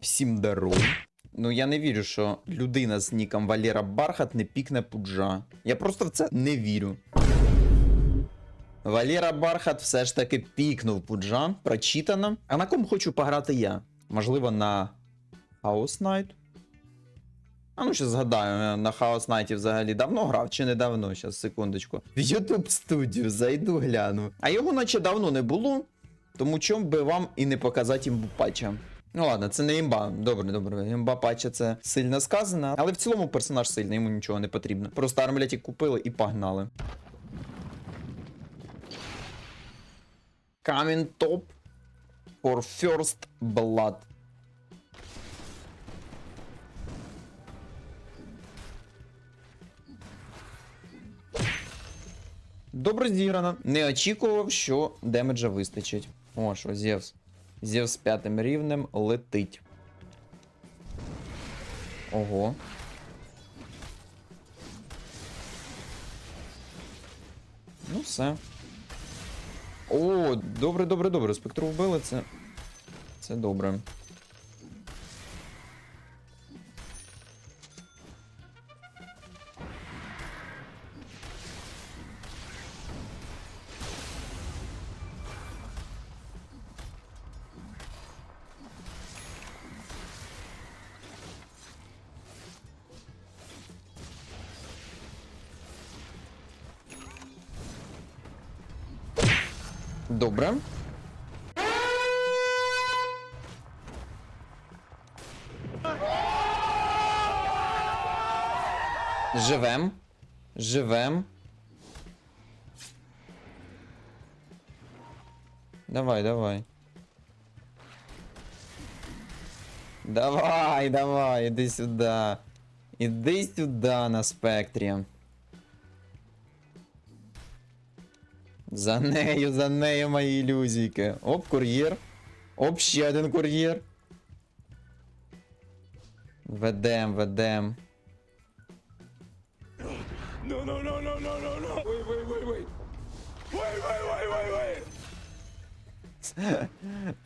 Всім здорово. Ну я не вірю, що людина з ніком Валера Бархат не пікне пуджа. Я просто в це не вірю. Валера Бархат все ж таки пікнув пуджа, прочитано. А на кому хочу пограти я? Можливо, на Chaos Knight? А ну ще згадаю, на Chaos Knight взагалі давно грав чи недавно? Щас, секундочку. В YouTube студію зайду гляну. А його наче давно не було. Тому чом би вам і не показати імбу патча. Ну ладно, це не імба. Добре, добре. Імба патча це сильно сказано. Але в цілому персонаж сильний, йому нічого не потрібно. Просто армляті купили і погнали. Coming top for first blood. Добре зіграно. Не очікував, що демеджа вистачить. О, що, Зевс. Зевс з п'ятим рівнем летить. Ого. Ну все. О, добре, добре, добре. Спектру вбили, це. Це добре. Добре. Живем. Живем. Давай, давай. Давай, давай, іди сюди. Іди сюди на спектрі. За нею, за нею мої ілюзійки. Оп, кур'єр. Оп, ще один кур'єр. Ведем, ведем. No, no, no, no, no,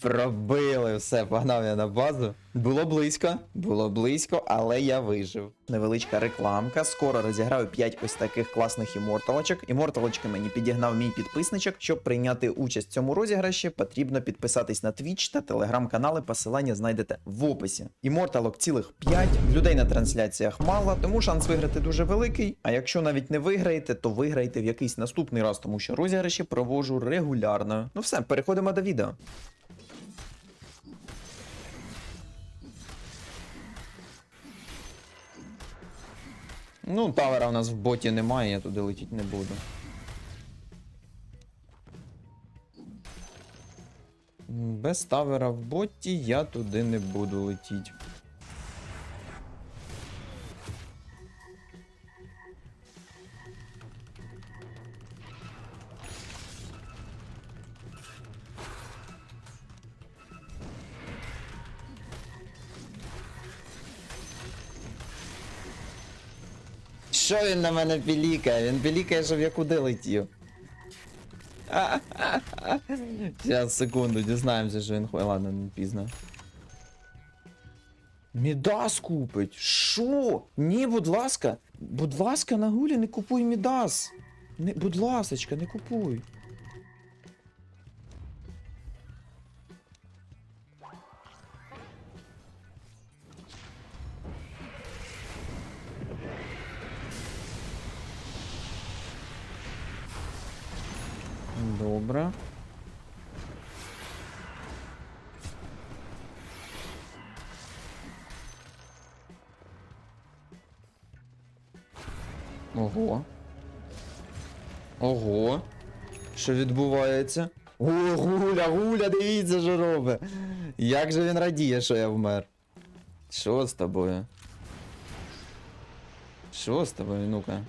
Пробили все, погнав я на базу. Було близько, було близько, але я вижив. Невеличка рекламка. Скоро розіграю 5 ось таких класних іморталочок. Іморталочки мені підігнав мій підписничок. Щоб прийняти участь в цьому розіграші, потрібно підписатись на Twitch та телеграм-канали. Посилання знайдете в описі. Іморталок цілих 5. Людей на трансляціях мало, тому шанс виграти дуже великий. А якщо навіть не виграєте, то виграєте в якийсь наступний раз, тому що розіграші проводжу регулярно. Ну все, переходимо до відео. Ну, тавера у нас в боті немає, я туди летіти не буду. Без тавера в боті я туди не буду летіти. Що він на мене пілікає? Він пілікає, щоб я куди летів. Зараз, секунду, дізнаємося, що він хуй. Ладно, не пізно. Мідас купить. Що? Ні, будь ласка. Будь ласка, на гулі не купуй Мідас. Не, будь ласочка, не купуй. Добре. Ого. Ого. Що відбувається? О, гуля, гуля, дивіться, що робить. Як же він радіє, що я вмер. Що з тобою? Що з тобою, ну-ка?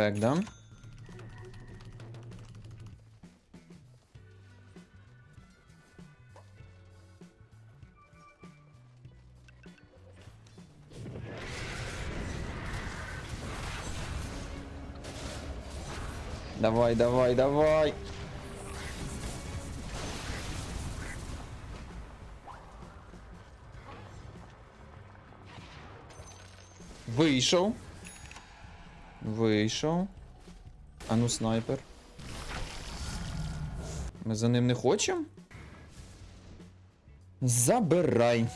Бек, да? Давай, давай, давай. Вийшов. Вийшов. А ну снайпер. Ми за ним не хочемо? Забирай.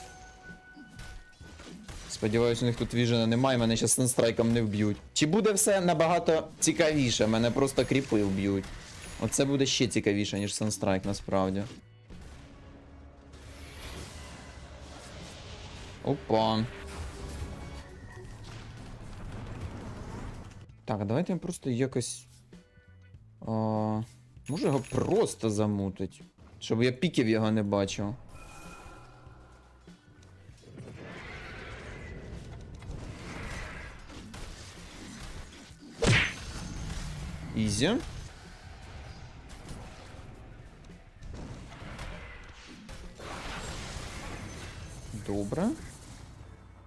Сподіваюсь, у них тут віжена немає, мене ще санстрайком не вб'ють. Чи буде все набагато цікавіше? Мене просто кріпи вб'ють. Оце буде ще цікавіше, ніж санстрайк, насправді. Опа. Так, давайте просто якось. А, може його просто замутить. Щоб я піків його не бачив. Ізі. Добре.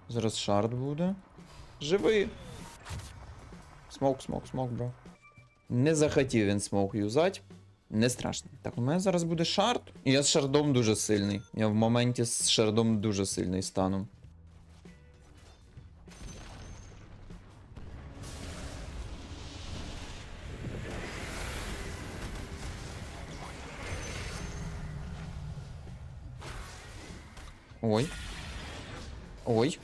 Зараз шард буде. Живи. Смок, смок, смок, бро. Не захотів він смок юзать. Не страшно. Так, у мене зараз буде шард. І я з шардом дуже сильний. Я в моменті з шардом дуже сильний стану. Ой. Ой.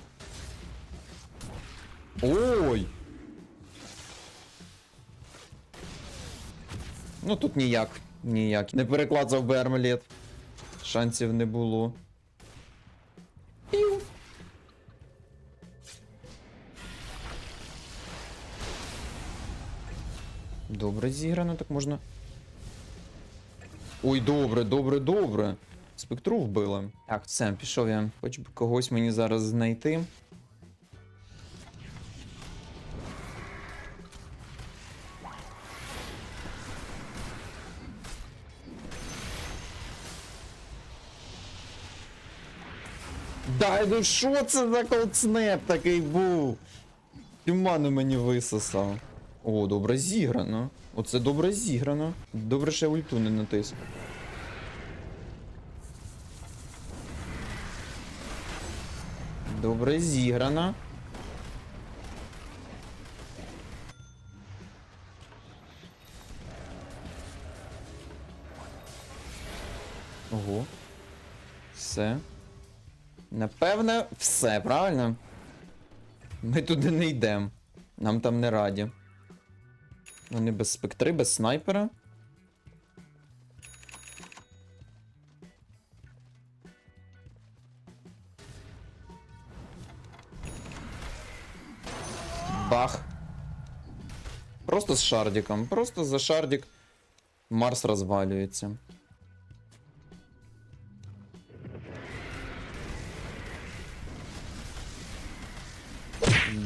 Ой. Ну тут ніяк. Ніяк. Не переклацав би армлет. Шансів не було. Пів. Добре зіграно, так можна. Ой, добре, добре, добре. Спектру вбили. Так, все, пішов я. Хоч би когось мені зараз знайти. Дай, ну що це за колдснеп такий був? Тюману мені висосав. О, добре зіграно. Оце добре зіграно. Добре, я ульту не натис. Добре зіграно. Ого. Все. Напевне, все, правильно? Ми туди не йдемо. Нам там не раді. Вони без спектри, без снайпера. Бах. Просто з шардиком. Просто за шардик Марс розвалюється.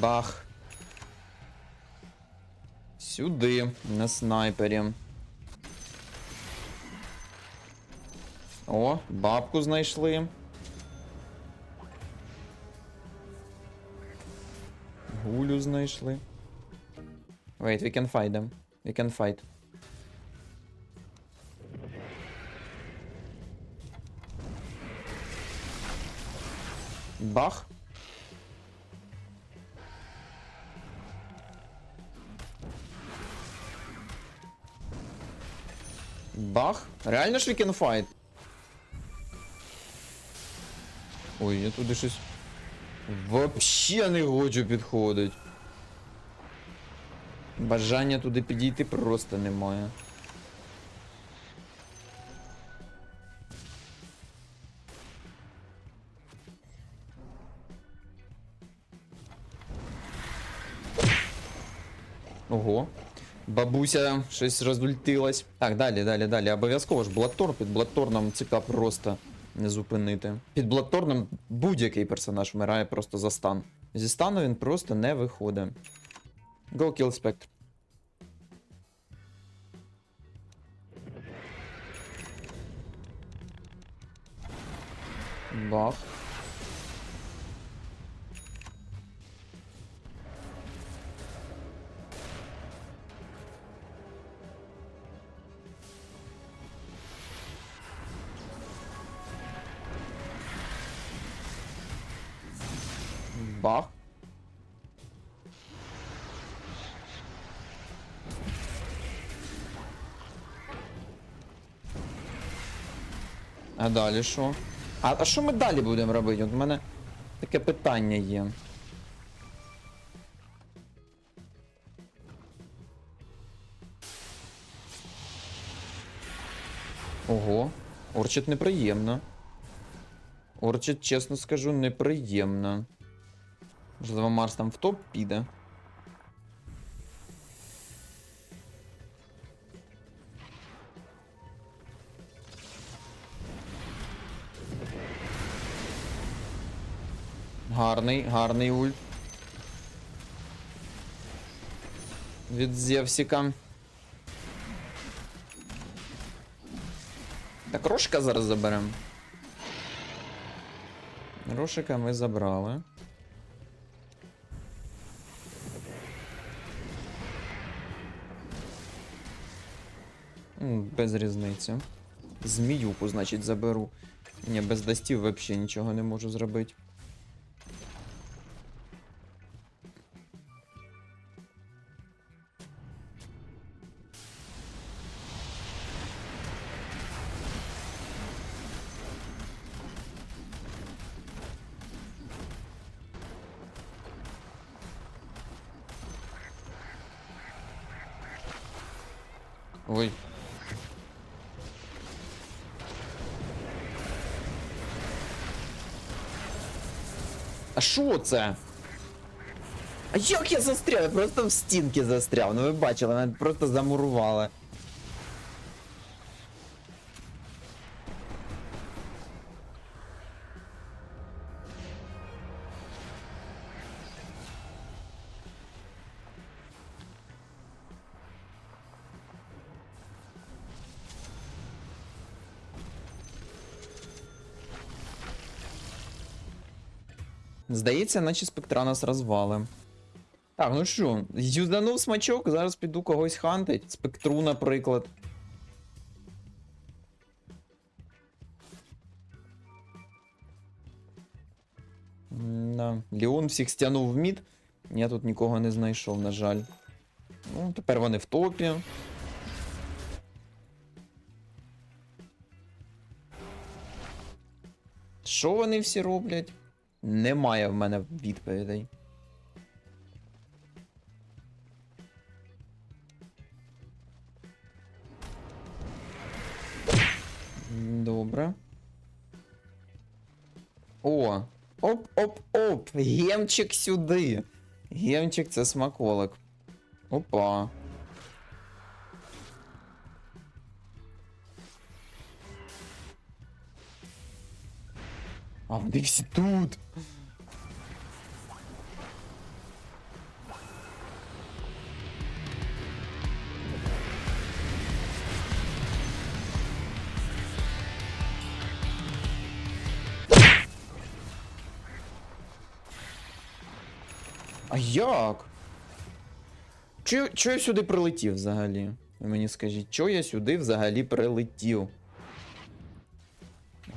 Бах. Сюди, на снайпері. О, бабку знайшли. Гулю знайшли. Wait, we can fight them. We can fight. Бах. Бах. Реально ж we? Ой, я туди щось. Вообще не хочу підходить. Бажання туди підійти просто немає. Ого. Бабуся щось розультилась. Так, далі, далі, далі. Обов'язково ж Бладтор. Під Бладторном ЦК просто не зупинити. Під Бладторном будь-який персонаж вмирає просто за стан. Зі стану він просто не виходить. Go kill Spectre. Бах. Далі що? А, а що ми далі будемо робити? От у мене таке питання є. Ого, Орчит неприємно. Орчит, чесно скажу, неприємно. Можливо, Марс там в топ піде. Гарний, гарний ульт. Від Зевсіка. Так, Рошика зараз заберемо. Рошика ми забрали. Без різниці. Зміюку, значить, заберу. Ні, без дастів взагалі нічого не можу зробити. Ой. А що це? А як я застряв? Я просто в стінки застряв. Ну ви бачили, мене просто замурували. Здається, наче спектра нас розвали. Так, ну що, юзданув смачок, зараз піду когось хантить. Спектру, наприклад. Да. Леон всіх стягнув в мід. Я тут нікого не знайшов, на жаль. Ну, тепер вони в топі. Що вони всі роблять? Немає в мене відповідей. Добре. О! Оп-оп-оп! Гемчик сюди. Гемчик це смаколик. Опа. А вони всі тут. А як? Чо, чо я сюди прилетів взагалі? Ви мені скажіть, чо я сюди взагалі прилетів?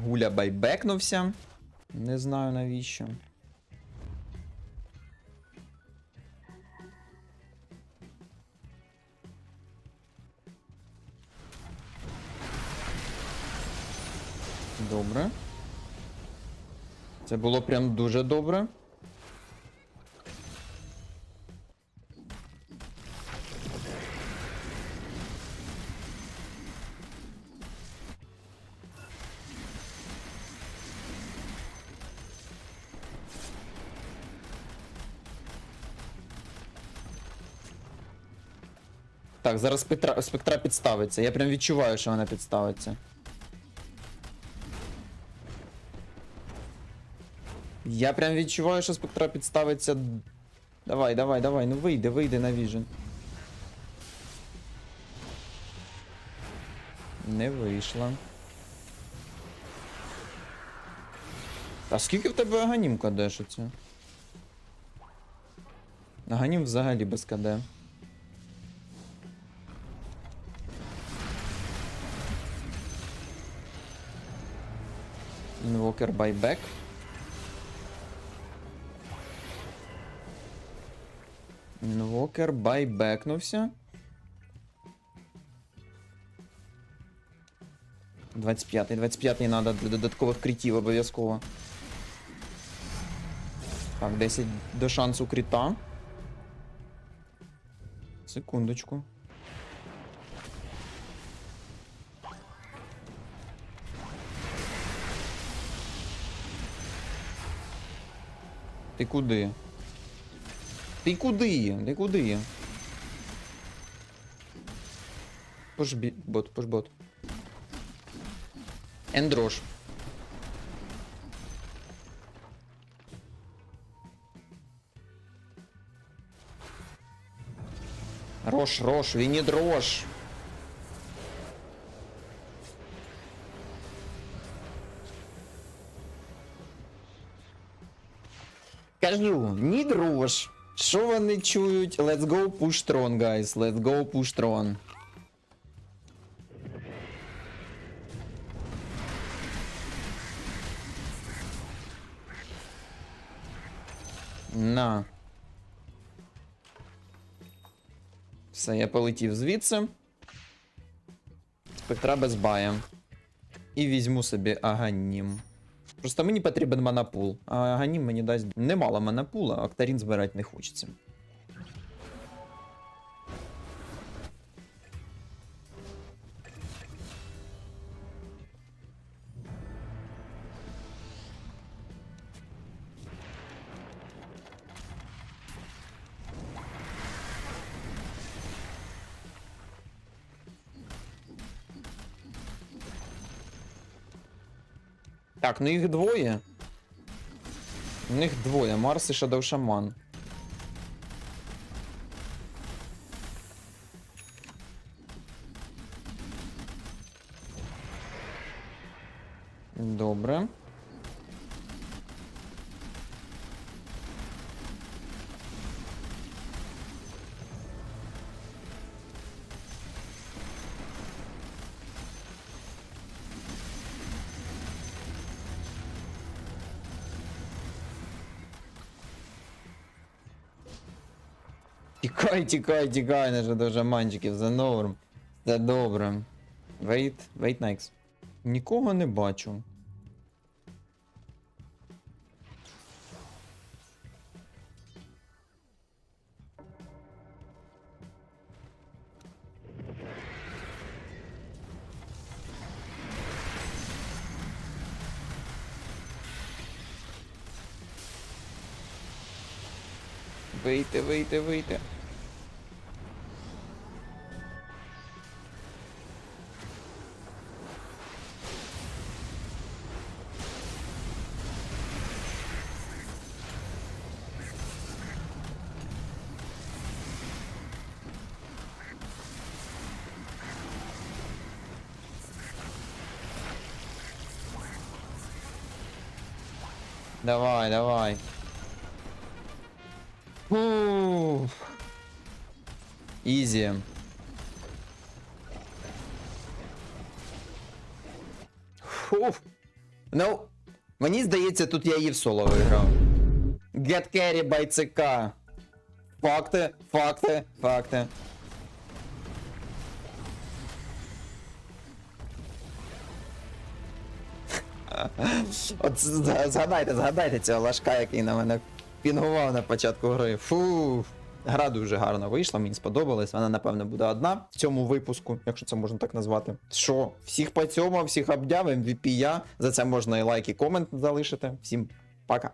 Гуля байбекнувся. Не знаю навіщо. Добре. Це було прям дуже добре. Так, зараз спектра, спектра підставиться. Я прям відчуваю, що вона підставиться. Я прям відчуваю, що спектра підставиться. Давай, давай, давай, ну вийди, вийди на віжен. Не вийшла. А скільки в тебе аганім кадешиться? Аганім взагалі без КД. Invoker buyback. Інвокер байбекнувся. 25-й, 25-й надо для додаткових критів обов'язково. Так, 10 до шансу кріта. Секундочку. Ти куди? Ти куди? Ти куди? Пошбі... бот, пошбот. Ендрош. Рош, Рош, він не дрож. Кажу, не дрож. Що вони чують? Let's go push Tron, guys. Let's go push Tron. На. Все, я полетів звідси. Спектра без бая. І візьму собі аганім. Просто мені потрібен манапул. А Ганім мені дасть немало манапула, а Актарін збирати не хочеться. Так, ну їх двоє. У них двоє. Марс і Shadow Shaman. Добре. Тікай, тікай, тікай, не до жаманчиків, за норм. Це добре. Wait, wait next. Нікого не бачу. Вийти, вийти, вийти. Давай, давай. Фух. Ізі. Фух. Ну, мені здається, тут я її в соло виграв. Get carry by CK. Факти, факти, факти. От згадайте, згадайте цього лашка, який на мене пінгував на початку гри. Фу. Гра дуже гарно вийшла, мені сподобалась. Вона, напевно, буде одна в цьому випуску, якщо це можна так назвати. Що, всіх по цьому, всіх обдяв, MVP я. За це можна і лайк, і комент залишити. Всім пока.